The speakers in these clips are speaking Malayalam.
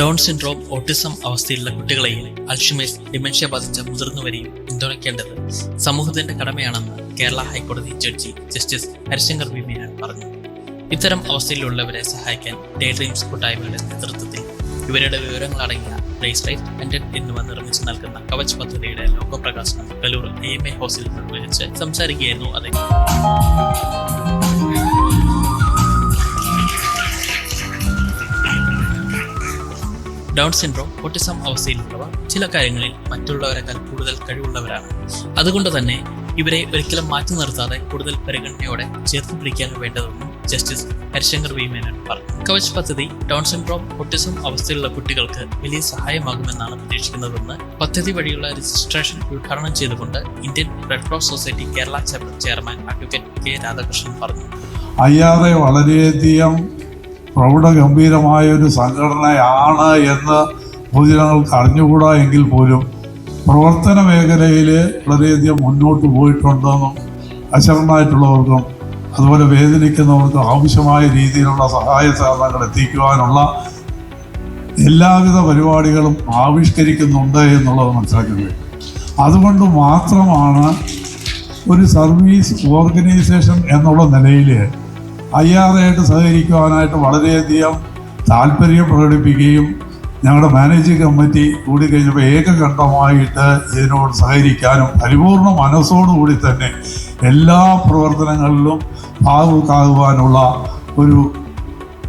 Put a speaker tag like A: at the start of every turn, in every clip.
A: ഡൗൺ സിൻഡ്രോം ഓട്ടിസം അവസ്ഥയിലുള്ള കുട്ടികളെയും അൽഷിമേഴ്സ് ഡിമെൻഷ്യ ബാധിച്ച മുതിർന്നവരെയും പിന്തുണയ്ക്കേണ്ടത് സമൂഹത്തിന്റെ കടമയാണെന്ന് കേരള ഹൈക്കോടതി judge justice Harishankar V Menon പറഞ്ഞു. ഇത്തരം അവസ്ഥയിലുള്ളവരെ സഹായിക്കാൻ ഡേ ഡ്രീംസ് കൂട്ടായ്മയുടെ നേതൃത്വത്തിൽ ഇവരുടെ വിവരങ്ങൾ അടങ്ങിയ ലൈഫ് പെൻഡന്റ് എന്നിവ നിർമ്മിച്ചു നൽകുന്ന കവച് പദ്ധതിയുടെ ലോകപ്രകാശനം കലൂർ എ എം എ ഹൗസിൽ നിർവഹിച്ച് സംസാരിക്കുകയായിരുന്നു അദ്ദേഹം. ഡൗൺ സിൻഡ്രോം ഓട്ടിസം അവസ്ഥയിലുള്ളവർ ചില കാര്യങ്ങളിൽ മറ്റുള്ളവരെക്കാൾ കൂടുതൽ കഴിവുള്ളവരാണ്. അതുകൊണ്ട് തന്നെ ഇവരെ ഒരിക്കലും മാറ്റി നിർത്താതെ കൂടുതൽ പരിഗണനയോടെ ചേർത്ത് പിടിക്കാൻ വേണ്ടതെന്നും ജസ്റ്റിസ് ഹരിശങ്കർ വി പറഞ്ഞു. കവച് പദ്ധതി ഡൗൺ സിൻഡ്രോം ഓട്ടിസം അവസ്ഥയിലുള്ള കുട്ടികൾക്ക് വലിയ സഹായമാകുമെന്നാണ് പ്രതീക്ഷിക്കുന്നതെന്ന് പദ്ധതി വഴിയുള്ള രജിസ്ട്രേഷൻ ഉദ്ഘാടനം ചെയ്തുകൊണ്ട് Indian Red Cross Society Kerala chapter chairman advocate K Radhakrishnan പറഞ്ഞു.
B: എ വളരെയധികം പ്രൗഢഗംഭീരമായ ഒരു സംഘടനയാണ് എന്ന് പൊതുജനങ്ങൾക്ക് അറിഞ്ഞുകൂടാ എങ്കിൽ പോലും പ്രവർത്തന മേഖലയിൽ വളരെയധികം മുന്നോട്ട് പോയിട്ടുണ്ടെന്നും അശരണായിട്ടുള്ളവർക്കും അതുപോലെ വേദനിക്കുന്നവർക്കും ആവശ്യമായ രീതിയിലുള്ള സഹായ സഹകരണങ്ങൾ എത്തിക്കുവാനുള്ള എല്ലാവിധ പരിപാടികളും ആവിഷ്കരിക്കുന്നുണ്ട് എന്നുള്ളത് മനസ്സിലാക്കുന്നത്. അതുകൊണ്ട് മാത്രമാണ് ഒരു സർവീസ് ഓർഗനൈസേഷൻ എന്നുള്ള നിലയിൽ ഐ ആർ ആയിട്ട് സഹകരിക്കുവാനായിട്ട് വളരെയധികം താല്പര്യം പ്രകടിപ്പിക്കുകയും ഞങ്ങളുടെ മാനേജിംഗ് കമ്മിറ്റി കൂടി കഴിഞ്ഞപ്പോൾ ഏകകണ്ഠമായിട്ട് ഇതിനോട് സഹകരിക്കാനും പരിപൂർണ മനസ്സോടുകൂടി തന്നെ എല്ലാ പ്രവർത്തനങ്ങളിലും ഭാഗമാകുവാനുള്ള ഒരു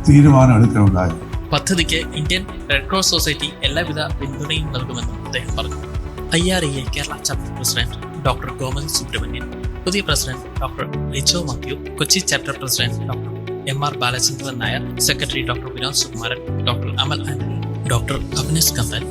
B: തീരുമാനം എടുക്കുകയുണ്ടായി
A: പദ്ധതിക്ക് ഇന്ത്യൻ റെഡ് ക്രോസ് സൊസൈറ്റി എല്ലാവിധ പിന്തുണയും നൽകുമെന്നും അദ്ദേഹം പറഞ്ഞു. I R A Kerala chapter president doctor Goman Subramanian പുതിയ president doctor Richo Mathew Kochi chapter president doctor M R Balachandran Nair secretary doctor Vinod Sukumaran doctor Amal Antony doctor Abhinas Kanthan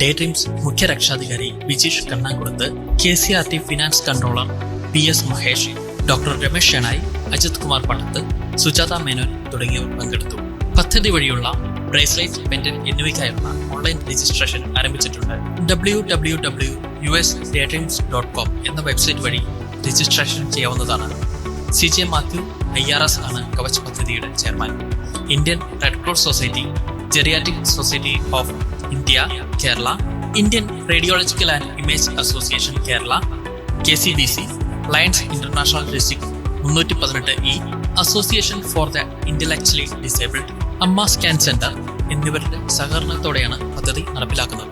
A: Day Dreams മുഖ്യ രക്ഷാധികാരി Vijeesh Kannankulath K C R T finance controller P S Mahesh doctor Ramesh Shenoy Ajith Kumar Panath Sujatha Menon തുടങ്ങിയവർ പങ്കെടുത്തു. പദ്ധതി വഴിയുള്ള ബ്രേസ്ലൈറ്റ് പെൻഡൻ എന്നിവയ്ക്കായുള്ള ഓൺലൈൻ രജിസ്ട്രേഷൻ ആരംഭിച്ചിട്ടുണ്ട്. W W W U S Day Dreams dot com എന്ന വെബ്സൈറ്റ് വഴി രജിസ്ട്രേഷൻ ചെയ്യാവുന്നതാണ്. C J Mathew I R S ആണ് കവച് പദ്ധതിയുടെ chairman Indian Red Cross Society geriatric society of India Kerala Indian radiological and image association Kerala K C D C Lions International district മുന്നൂറ്റി പതിനെട്ട് E association for the intellectually disabled Amma scan centre എന്നിവരുടെ സഹകരണത്തോടെയാണ് പദ്ധതി നടപ്പിലാക്കുന്നത്.